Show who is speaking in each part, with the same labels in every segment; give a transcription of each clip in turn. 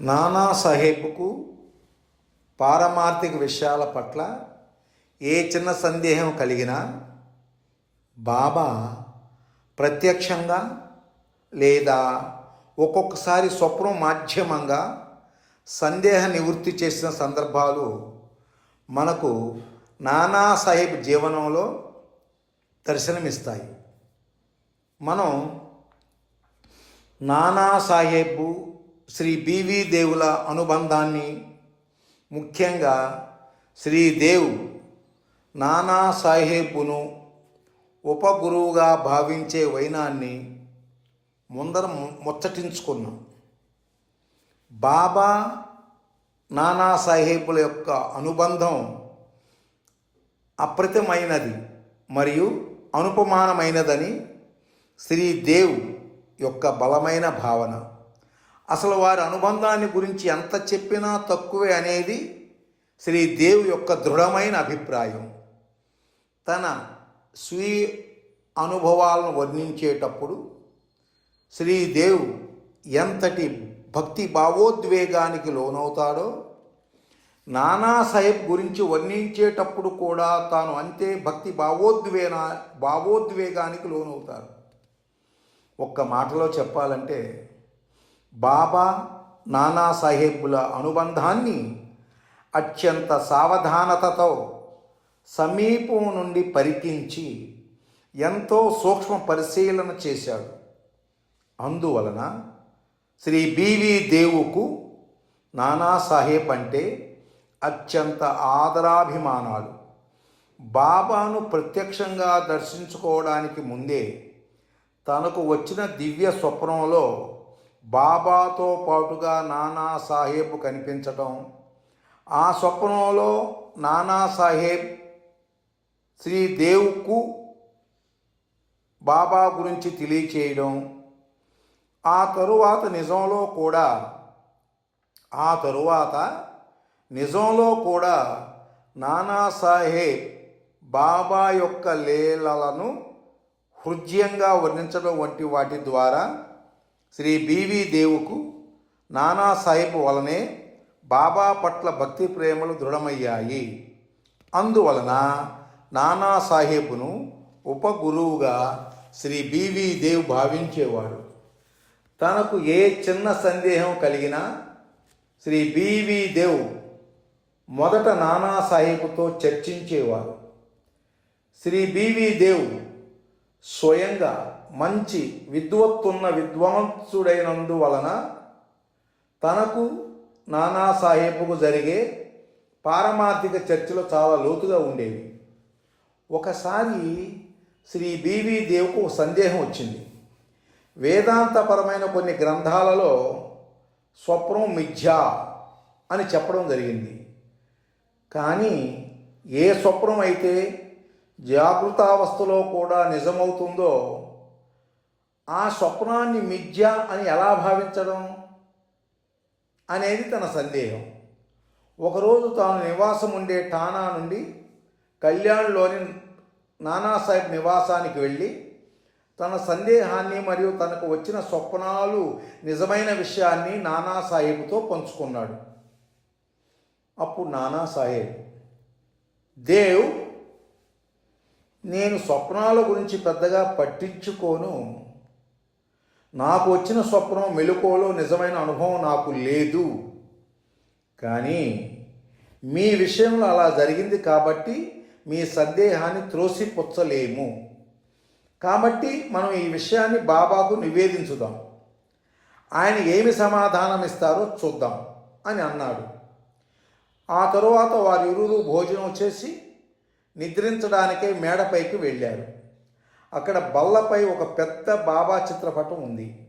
Speaker 1: నానా సాహెబ్కు పారమార్థిక విషయాల పట్ల ఏ చిన్న సందేహం కలిగినా బాబా ప్రత్యక్షంగా లేదా ఒక్కొక్కసారి స్వప్నం మాధ్యమంగా సందేహ నివృత్తి చేసిన సందర్భాలు మనకు నానా సాహెబ్ జీవనంలో దర్శనమిస్తాయి. మనం నానా సాహెబ్ శ్రీ బివి దేవుల అనుబంధాన్ని ముఖ్యంగా శ్రీదేవ్ నానా సాహేబును ఉపగురువుగా భావించే వైనాన్ని ముందర ము- ముచ్చటించుకున్నాం. బాబా నానా సాహేబుల యొక్క అనుబంధం అప్రతిమైనది మరియు అనుపమానమైనదని శ్రీదేవ్ యొక్క బలమైన భావన. అసలు వారి అనుబంధాన్ని గురించి ఎంత చెప్పినా తక్కువే అనేది శ్రీదేవి యొక్క దృఢమైన అభిప్రాయం. తన స్వీయ అనుభవాలను వర్ణించేటప్పుడు శ్రీదేవ్ ఎంతటి భక్తి భావోద్వేగానికి లోనవుతాడో నానా సాహెబ్ గురించి వర్ణించేటప్పుడు కూడా తాను అంతే భక్తి భావోద్వేన భావోద్వేగానికి లోనవుతారు ఒక్క మాటలో చెప్పాలంటే బాబా నానా సాహెబ్బుల అనుబంధాన్ని అత్యంత సావధానతతో సమీపం నుండి పరికించి ఎంతో సూక్ష్మ పరిశీలన చేశాడు. అందువలన శ్రీ బివి దేవుకు నానా సాహెబ్ అంటే అత్యంత ఆదరాభిమానాలు. బాబాను ప్రత్యక్షంగా దర్శించుకోవడానికి ముందే తనకు వచ్చిన దివ్య స్వప్నంలో బాబాతో పాటుగా నానా సాహెబ్ కనిపించటం ఆ స్వప్నంలో నానా సాహెబ్ శ్రీదేవ్కు బాబా గురించి తెలియచేయడం ఆ తరువాత నిజంలో కూడా ఆ తరువాత నిజంలో కూడా నానాసాహెబ్ బాబా యొక్క లీలలను హృదయంగా వర్ణించడం వంటి వాటి ద్వారా శ్రీ బివి దేవుకు నానాసాహెబ్ వలనే బాబా పట్ల భక్తి ప్రేమలు దృఢమయ్యాయి. అందువలన నానా సాహెబ్ను ఉపగురువుగా శ్రీ బివి దేవ్ భావించేవాడు. తనకు ఏ చిన్న సందేహం కలిగినా శ్రీ బివి దేవ్ మొదట నానాసాహెబ్తో చర్చించేవారు శ్రీ బివి దేవ్ స్వయంగా మంచి విద్వత్తున్న విద్వాంసుడైనందువలన తనకు నానా సాహెబ్కు జరిగే పారమార్థిక చర్చలు చాలా లోతుగా ఉండేవి. ఒకసారి శ్రీ బివి దేవుకు ఒక సందేహం వచ్చింది. వేదాంతపరమైన కొన్ని గ్రంథాలలో స్వప్నం మిథ్యా అని చెప్పడం జరిగింది. కానీ ఏ స్వప్నం అయితే జాగృతావస్థలో కూడా నిజమవుతుందో ఆ స్వప్నాన్ని మిథ్య అని ఎలా భావించడం అనేది తన సందేహం. ఒకరోజు తాను నివాసం ఉండే ఠానా నుండి కళ్యాణ్లోని నానాసాహెబ్ నివాసానికి వెళ్ళి తన సందేహాన్ని మరియు తనకు వచ్చిన స్వప్నాలు నిజమైన విషయాన్ని నానాసాహెబ్తో పంచుకున్నాడు. అప్పుడు నానాసాహెబ్ దేవ్ నేను స్వప్నాల గురించి పెద్దగా పట్టించుకోను. నాకు వచ్చిన స్వప్నం మెలుకోలో నిజమైన అనుభవం నాకు లేదు. కానీ మీ విషయంలో అలా జరిగింది కాబట్టి మీ సందేహాన్ని త్రోసిపుచ్చలేము. కాబట్టి మనం ఈ విషయాన్ని బాబాకు నివేదించుదాం. ఆయన ఏమి సమాధానం ఇస్తారో చూద్దాం అని అన్నాడు. ఆ తరువాత వారిరువురు భోజనం చేసి నిద్రించడానికే మేడపైకి వెళ్ళారు. అక్కడ బల్లపై ఒక పెద్ద బాబా చిత్రపటం ఉంది.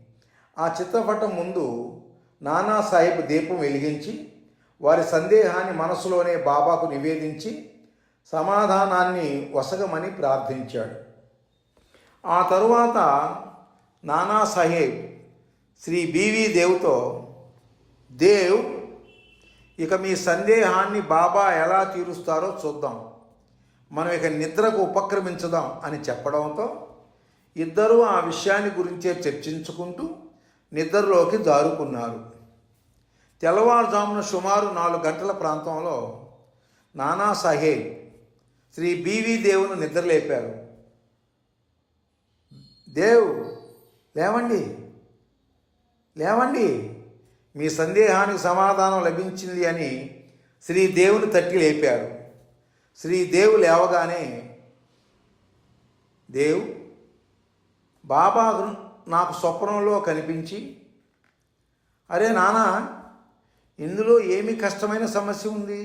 Speaker 1: ఆ చిత్రపటం ముందు నానా సాహెబ్ దీపం వెలిగించి వారి సందేహాన్ని మనసులోనే బాబాకు నివేదించి సమాధానాన్ని వసగమని ప్రార్థించాడు. ఆ తరువాత నానా సాహెబ్ శ్రీ బివి దేవ్తో దేవ్ ఇక మీ సందేహాన్ని బాబా ఎలా తీరుస్తారో చూద్దాం. మనం ఇక నిద్రకు ఉపక్రమించుదాం అని చెప్పడంతో ఇద్దరూ ఆ విషయాన్ని గురించే చర్చించుకుంటూ నిద్రలోకి జారుకున్నారు. తెల్లవారుజామున సుమారు నాలుగు గంటల ప్రాంతంలో నానా సాహేబ్ శ్రీ బీవీ దేవును నిద్రలేపారు. దేవ్ లేవండి లేవండి మీ సందేహానికి సమాధానం లభించింది అని శ్రీ దేవుని తట్టి లేపారు. శ్రీదేవు లేవగానే దేవ్ బాబా నాకు స్వప్నంలో కనిపించి అరే నానా ఇందులో ఏమి కష్టమైన సమస్య ఉంది?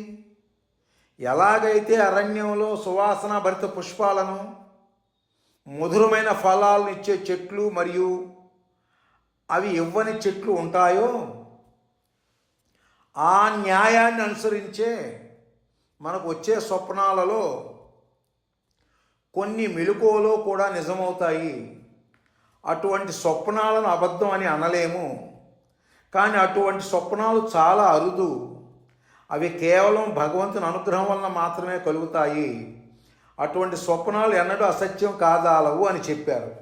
Speaker 1: ఎలాగైతే అరణ్యంలో సువాసన భరిత పుష్పాలను మధురమైన ఫలాలను ఇచ్చే చెట్లు మరియు అవి ఇవ్వని చెట్లు ఉంటాయో ఆ న్యాయాన్ని అనుసరించే మనకు వచ్చే స్వప్నాలలో కొన్ని మెలకువలో కూడా నిజమవుతాయి. అటువంటి స్వప్నాలను అబద్ధం అని అనలేము. కానీ అటువంటి స్వప్నాలు చాలా అరుదు. అవి కేవలం భగవంతుని అనుగ్రహం వలన మాత్రమే కలుగుతాయి. అటువంటి స్వప్నాలు ఎన్నడూ అసత్యం కాదాలవు అని చెప్పారు.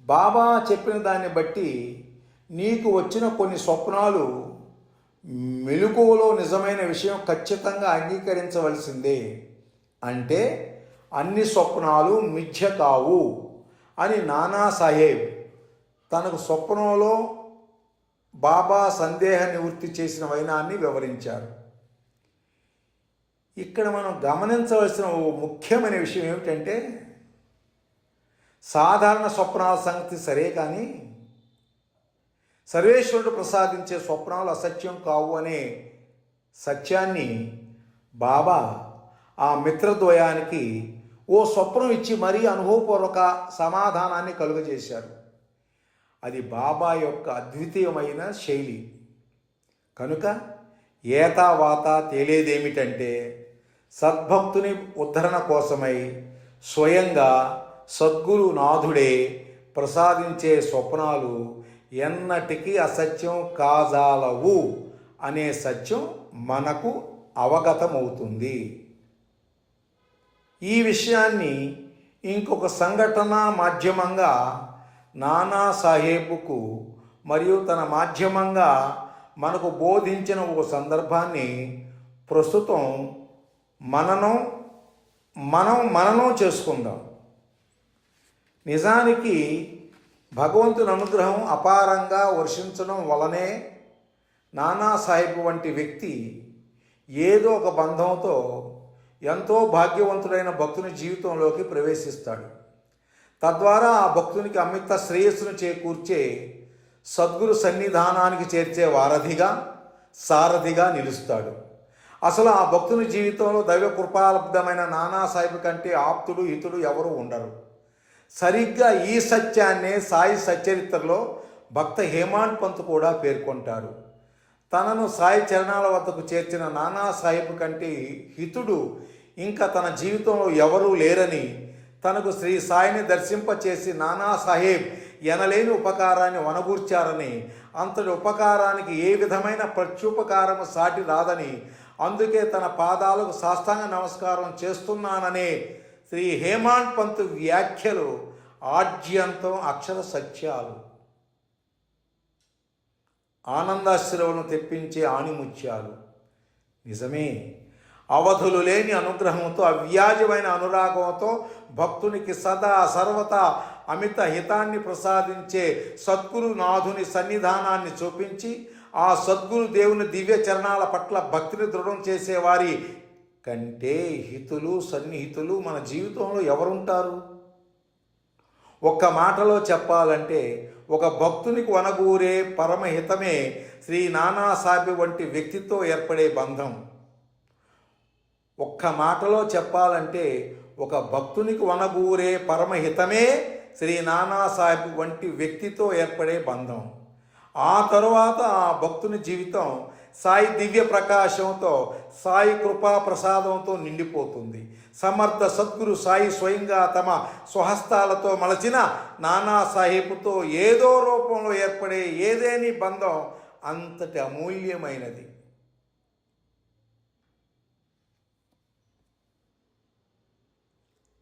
Speaker 1: బాబా చెప్పిన దాన్ని బట్టి నీకు వచ్చిన కొన్ని స్వప్నాలు మెలకువలో నిజమైన విషయం ఖచ్చితంగా అంగీకరించవలసిందే అంటే అన్ని స్వప్నాలు మిథ్య కావు అని నానా సాహేబ్ తనకు స్వప్నంలో బాబా సందేహ నివృత్తి చేసిన వైనాన్ని వివరించారు. ఇక్కడ మనం గమనించవలసిన ఓ ముఖ్యమైన విషయం ఏమిటంటే సాధారణ స్వప్నాల సంగతి సరే కానీ సర్వేశ్వరుడు ప్రసాదించే స్వప్నాలు అసత్యం కావు అనే సత్యాన్ని బాబా ఆ మిత్రద్వయానికి ఓ స్వప్నం ఇచ్చి మరీ అనుభవపూర్వక సమాధానాన్ని కలుగజేశారు. అది బాబా యొక్క అద్వితీయమైన శైలి. కనుక ఏతావాత తేలేదేమిటంటే సద్భక్తుని ఉద్ధరణ కోసమై స్వయంగా సద్గురు నాథుడే ప్రసాదించే స్వప్నాలు ఎన్నటికీ అసత్యం కాజాలవు అనే సత్యం మనకు అవగతమవుతుంది. ఈ విషయాన్ని ఇంకొక సంఘటన మాధ్యమంగా నానా సాహేబుకు మరియు తన మాధ్యమంగా మనకు బోధించిన ఒక సందర్భాన్ని ప్రస్తుతం మననం మనం మననం చేసుకుందాం. నిజానికి భగవంతుని అనుగ్రహం అపారంగా వర్షించడం వలనే నానాసాహెబ్ వంటి వ్యక్తి ఏదో ఒక బంధంతో ఎంతో భాగ్యవంతుడైన భక్తుని జీవితంలోకి ప్రవేశిస్తాడు. తద్వారా ఆ భక్తునికి అమిత శ్రేయస్సును చేకూర్చే సద్గురు సన్నిధానానికి చేర్చే వారధిగా సారథిగా నిలుస్తాడు. అసలు ఆ భక్తుని జీవితంలో దైవ కృపాలబ్ధమైన నానాసాహెబ్ కంటే ఆప్తుడు హితుడు ఎవరు ఉండరు. సరిగ్గా ఈ సత్యాన్నే సాయి సచ్చరిత్రలో భక్త హేమాండ్ పంత్ కూడా పేర్కొంటారు తనను సాయి చరణాల వద్దకు చేర్చిన నానా సాహిబ్ కంటే హితుడు ఇంకా తన జీవితంలో ఎవరూ లేరని తనకు శ్రీ సాయిని దర్శింపచేసి నానా సాహెబ్ ఎనలేని ఉపకారాన్ని వనగూర్చారని అంతటి ఉపకారానికి ఏ విధమైన ప్రత్యుపకారము సాటి రాదని అందుకే తన పాదాలకు సాష్టాంగ నమస్కారం చేస్తున్నాననే శ్రీ హేమాండ్ పంత్ వ్యాఖ్యలు ఆడ్యంతం అక్షర సత్యాలు. ఆనందాశ్రవను తెప్పించే ఆణిముత్యాలు. నిజమే అవధులు లేని అనుగ్రహంతో అవ్యాజమైన అనురాగంతో భక్తునికి సదా సర్వతా అమిత హితాన్ని ప్రసాదించే సద్గురు నాథుని సన్నిధానాన్ని చూపించి ఆ సద్గురు దేవుని దివ్య చరణాల పట్ల భక్తిని దృఢం చేసేవారి కంటే హితులు సన్నిహితులు మన జీవితంలో ఎవరుంటారు? ఒక్క మాటలో చెప్పాలంటే ఒక భక్తునికి వనగూరే పరమహితమే శ్రీ నానాసాబి వంటి వ్యక్తితో ఏర్పడే బంధం. ఒక్క మాటలో చెప్పాలంటే ఒక భక్తునికి వనగూరే పరమహితమే శ్రీ నానాసాహెబ్ వంటి వ్యక్తితో ఏర్పడే బంధం. ఆ తరువాత ఆ భక్తుని జీవితం సాయి దివ్య ప్రకాశంతో సాయి కృపా ప్రసాదంతో నిండిపోతుంది. సమర్థ సద్గురు సాయి స్వయంగా తమ స్వహస్తాలతో మలచిన నానా సాహెబ్తో ఏదో రూపంలో ఏర్పడే ఏదేని బంధం అంతటి అమూల్యమైనది.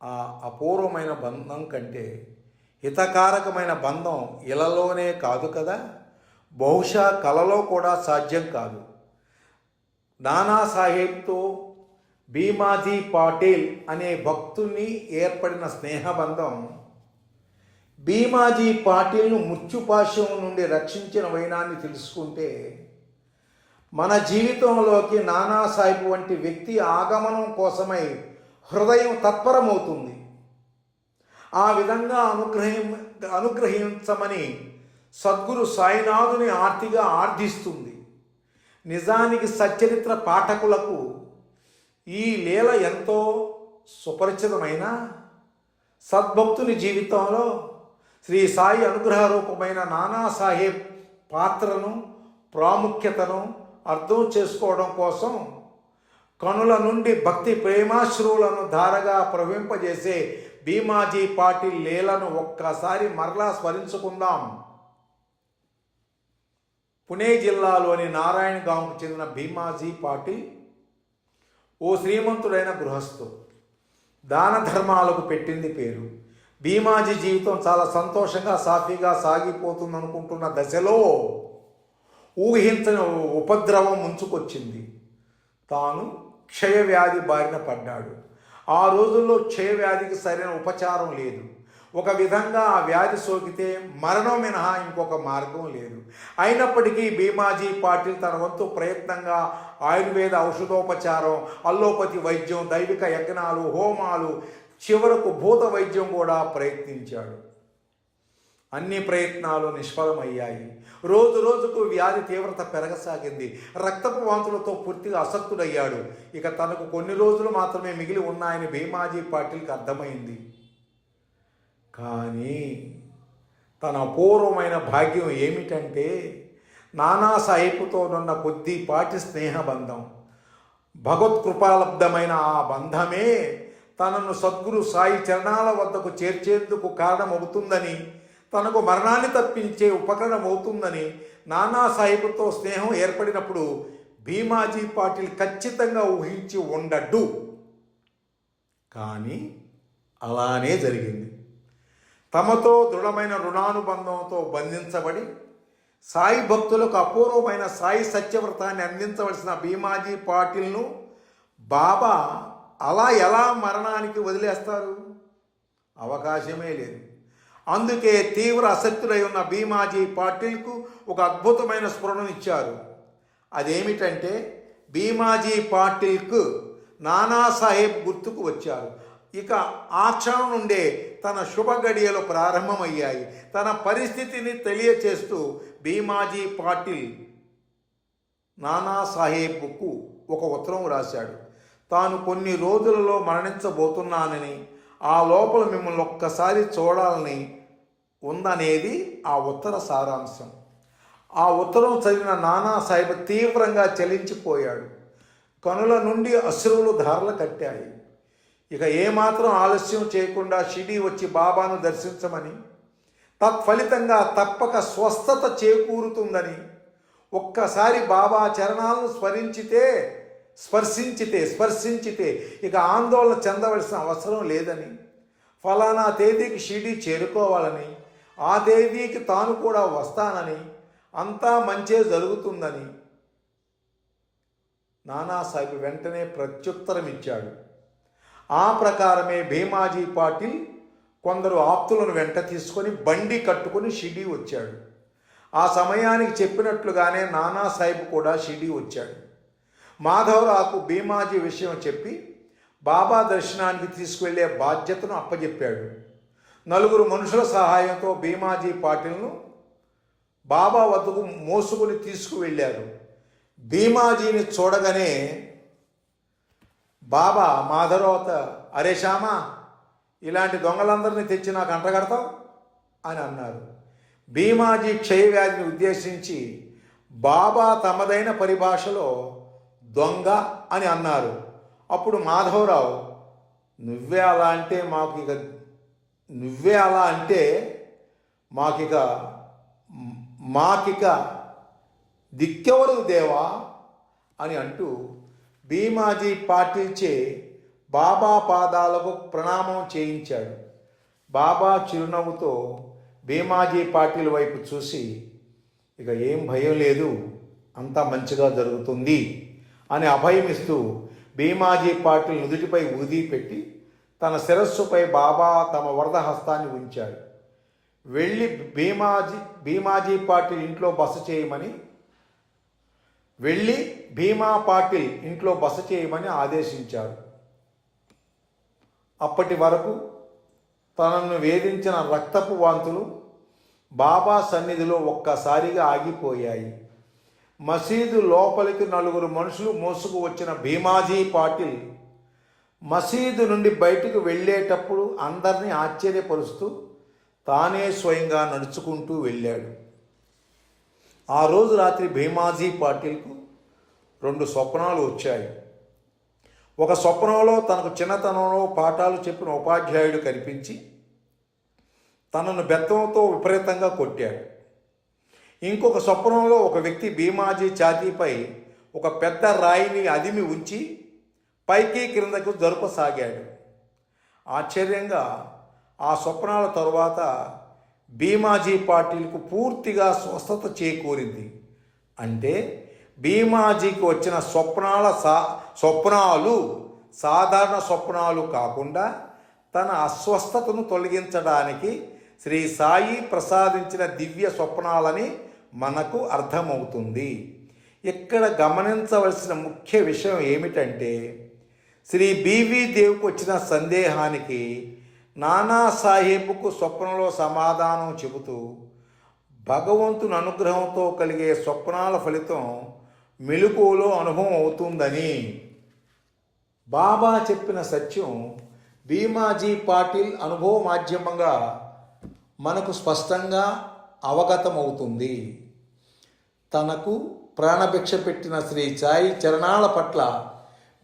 Speaker 1: ఆ అపూర్వమైన బంధం కంటే హితకారకమైన బంధం ఇలలోనే కాదు కదా? బహుశా కలలో కూడా సాధ్యం కాదు. నానాసాహెబ్తో భీమాజీ పాటిల్ అనే భక్తుని ఏర్పడిన స్నేహబంధం భీమాజీ పాటిల్ను మృత్యుపాశం నుండి రక్షించిన వైనాన్ని తెలుసుకుంటే మన జీవితంలోకి నానాసాహెబ్ వంటి వ్యక్తి ఆగమనం కోసమై హృదయం తత్పరమవుతుంది. ఆ విధంగా అనుగ్రహి అనుగ్రహించమని సద్గురు సాయినాథుని ఆర్తిగా ఆర్థిస్తుంది నిజానికి సచ్చరిత్ర పాఠకులకు ఈ లీల ఎంతో సుపరిచితమైన సద్భక్తుని జీవితంలో శ్రీ సాయి అనుగ్రహ రూపమైన నానాసాహెబ్ పాత్రను ప్రాముఖ్యతను అర్థం చేసుకోవడం కోసం కనుల నుండి భక్తి ప్రేమాశ్రువులను ధారగా ప్రవహింపజేసే భీమాజీ పాటిల్ లీలను ఒక్కసారి మరలా స్మరించుకుందాం. పుణే జిల్లాలోని నారాయణగాంకు చెందిన భీమాజీ పాటిల్ ఓ శ్రీమంతుడైన గృహస్థు. దాన ధర్మాలకు పెట్టింది పేరు. భీమాజీ జీవితం చాలా సంతోషంగా సాఫీగా సాగిపోతుందనుకుంటున్న దశలో ఊహించని ఉపద్రవం ముంచుకొచ్చింది. తాను క్షయవ్యాధి బారిన పడ్డాడు. ఆ రోజుల్లో క్షయవ్యాధికి సరైన ఉపచారం లేదు. ఒక విధంగా ఆ వ్యాధి సోకితే మరణం మినహా ఇంకొక మార్గం లేదు. అయినప్పటికీ భీమాజీ పాటిల్ తన వంతు ప్రయత్నంగా ఆయుర్వేద ఔషధోపచారం అల్లోపతి వైద్యం దైవిక యజ్ఞాలు హోమాలు చివరకు భూత వైద్యం కూడా ప్రయత్నించాడు. అన్ని ప్రయత్నాలు నిష్ఫలమయ్యాయి. రోజు రోజుకు వ్యాధి తీవ్రత పెరగసాగింది. రక్తపు వాంతులతో పూర్తిగా అసక్తుడయ్యాడు. ఇక తనకు కొన్ని రోజులు మాత్రమే మిగిలి ఉన్నాయని భీమాజీ పాటిల్కి అర్థమైంది. కానీ తన అపూర్వమైన భాగ్యం ఏమిటంటే నానా సాహిబుతోనున్న కొద్దిపాటి స్నేహబంధం. భగవత్కృపాలబ్ధమైన ఆ బంధమే తనను సద్గురు సాయి చరణాల వద్దకు చేర్చేందుకు కారణమవుతుందని తనకు మరణాన్ని తప్పించే ఉపకరణం అవుతుందని నానా సాహిబ్తో స్నేహం ఏర్పడినప్పుడు భీమాజీ పాటిల్ ఖచ్చితంగా ఊహించి ఉండడు. కానీ అలానే జరిగింది. తమతో దృఢమైన రుణానుబంధంతో బంధించబడి సాయి భక్తులకు అపూర్వమైన సాయి సత్యవ్రతాన్ని అందించవలసిన భీమాజీ పాటిల్ను బాబా అలా ఎలా మరణానికి వదిలేస్తారు? అవకాశమే లేదు. అందుకే తీవ్ర ఆసక్తులై ఉన్న భీమాజీ పాటిల్కు ఒక అద్భుతమైన స్ఫురణనిచ్చారు అదేమిటంటే భీమాజీ పాటిల్కు నానాసాహెబ్ గుర్తుకు వచ్చారు. ఇక ఆ క్షణం నుండే తన శుభ గడియలు ప్రారంభమయ్యాయి. తన పరిస్థితిని తెలియచేస్తూ భీమాజీ పాటిల్ నానాసాహేబ్కు ఒక ఉత్తరం రాశాడు. తాను కొన్ని రోజులలో మరణించబోతున్నానని ఆ లోపల మిమ్మల్ని ఒక్కసారి చూడాలని ఉందనేది ఆ ఉత్తర సారాంశం. ఆ ఉత్తరం చదివిన నానా సాహెబ్ తీవ్రంగా చలించిపోయాడు. కనుల నుండి అశ్రువులు ధారలు కట్టాయి. ఇక ఏమాత్రం ఆలస్యం చేయకుండా షిడి వచ్చి బాబాను దర్శించమని తత్ఫలితంగా తప్పక స్వస్థత చేకూరుతుందని ఒక్కసారి బాబా చరణాలను స్మరించితే స్పర్శించితే స్పర్శించితే ఇక ఆందోళన చెందవలసిన అవసరం లేదని ఫలానా తేదీకి షిడి చేరుకోవాలని ఆ తేదీకి తాను కూడా వస్తానని అంతా మంచే జరుగుతుందని నానాసాహెబ్ వెంటనే ప్రత్యుత్తరం ఇచ్చాడు ఆ ప్రకారమే భీమాజీ పాటిల్ కొందరు ఆప్తులను వెంట తీసుకొని బండి కట్టుకొని షిడి వచ్చాడు. ఆ సమయానికి చెప్పినట్లుగానే నానాసాహెబ్ కూడా షిడి వచ్చాడు. మాధవరావుకు భీమాజీ విషయం చెప్పి బాబా దర్శనానికి తీసుకువెళ్ళే బాధ్యతను అప్పజెప్పాడు. నలుగురు మనుషుల సహాయంతో భీమాజీ పాటిల్ను బాబా వద్దకు మోసుకుని తీసుకువెళ్ళారు. భీమాజీని చూడగానే బాబా మాధరోత అరే శ్యామా ఇలాంటి దొంగలందరినీ తెచ్చి నాకు అంటగడతాం అని అన్నారు. భీమాజీ క్షయవ్యాధిని ఉద్దేశించి బాబా తమదైన పరిభాషలో దొంగ అని అన్నారు. అప్పుడు మాధవరావు నువ్వే అలా అంటే మాకు ఇక నువ్వే అలా అంటే మాకిక మాకిక దిక్కెవరు దేవా? అని అంటూ భీమాజీ పాటిల్చే బాబా పాదాలకు ప్రణామం చేయించాడు. బాబా చిరునవ్వుతో భీమాజీ పాటిల్ వైపు చూసి ఇక ఏం భయం లేదు అంతా మంచిగా జరుగుతుంది అని అభయమిస్తూ భీమాజీ పాటిల్ నుదుటిపై ఊది పెట్టి తన శిరస్సుపై బాబా తమ వరద హస్తాన్ని ఉంచాడు. వెళ్ళి భీమాజీ భీమాజీ పాటిల్ ఇంట్లో బస చేయమని వెళ్ళి భీమా పాటిల్ ఇంట్లో బస చేయమని ఆదేశించారు. అప్పటి వరకు తనను వేధించిన రక్తపు వాంతులు బాబా సన్నిధిలో ఒక్కసారిగా ఆగిపోయాయి. మసీదు లోపలికి నలుగురు మనుషులు మోసుకు వచ్చిన భీమాజీ పాటిల్ మసీదు నుండి బయటకు వెళ్ళేటప్పుడు అందరినీ ఆశ్చర్యపరుస్తూ తానే స్వయంగా నడుచుకుంటూ వెళ్ళాడు. ఆ రోజు రాత్రి భీమాజీ పాటిల్కు రెండు స్వప్నాలు వచ్చాయి. ఒక స్వప్నంలో తనకు చిన్నతనంలో పాఠాలు చెప్పిన ఉపాధ్యాయుడు కనిపించి తనను బెత్తంతో విపరీతంగా కొట్టాడు. ఇంకొక స్వప్నంలో ఒక వ్యక్తి భీమాజీ ఛాతీపై ఒక పెద్ద రాయిని అదిమి ఉంచి పైకి క్రిందకు జరుపసాగాడు. ఆశ్చర్యంగా ఆ స్వప్నాల తరువాత భీమాజీ పాటిల్కు పూర్తిగా స్వస్థత చేకూరింది. అంటే భీమాజీకి వచ్చిన స్వప్నాల సా స్వప్నాలు సాధారణ స్వప్నాలు కాకుండా తన అస్వస్థతను తొలగించడానికి శ్రీ సాయి ప్రసాదించిన దివ్య స్వప్నాలని మనకు అర్థమవుతుంది. ఇక్కడ గమనించవలసిన ముఖ్య విషయం ఏమిటంటే శ్రీ బీవీ దేవుకు వచ్చిన సందేహానికి నానాసాహెబ్కు స్వప్నంలో సమాధానం చెబుతూ భగవంతుని అనుగ్రహంతో కలిగే స్వప్నాల ఫలితం మెలుకువలో అనుభవం అవుతుందని. బాబా చెప్పిన సత్యం భీమాజీ పాటిల్ అనుభవ మాధ్యమంగా మనకు స్పష్టంగా అవగతమవుతుంది. తనకు ప్రాణభిక్ష పెట్టిన శ్రీ సాయి చరణాల పట్ల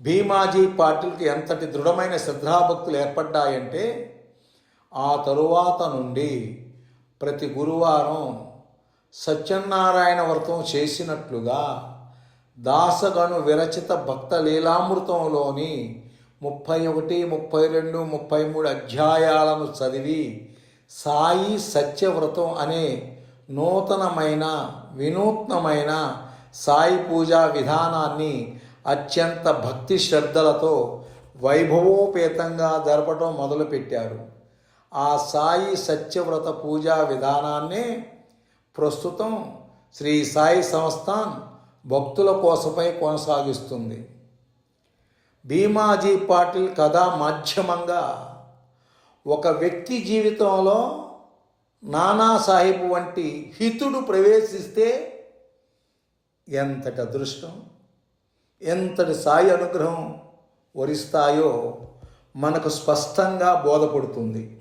Speaker 1: భీమాజీ పాటిల్కి ఎంతటి దృఢమైన శ్రద్ధాభక్తులు ఏర్పడ్డాయంటే ఆ తరువాత నుండి ప్రతి గురువారం సత్యనారాయణ వ్రతం చేసినట్లుగా దాసగను విరచిత భక్త లీలామృతంలోని ముప్పై ఒకటి ముప్పై రెండు ముప్పై మూడు అధ్యాయాలను చదివి సాయి సత్యవ్రతం అనే నూతనమైన వినూత్నమైన సాయి పూజా విధానాన్ని అత్యంత భక్తి శ్రద్ధలతో వైభవోపేతంగా జరపడం మొదలుపెట్టారు. ఆ సాయి సత్యవ్రత పూజా విధానాన్నే ప్రస్తుతం శ్రీ సాయి సంస్థాన్ భక్తుల కోసమై కొనసాగిస్తుంది. భీమాజీ పాటిల్ కథా మాధ్యమంగా ఒక వ్యక్తి జీవితంలో నానాసాహెబ్ వంటి హితుడు ప్రవేశిస్తే ఎంతటి అదృష్టం ఎంతటి సాయి అనుగ్రహం వరిస్తాయో మనకు స్పష్టంగా బోధపడుతుంది.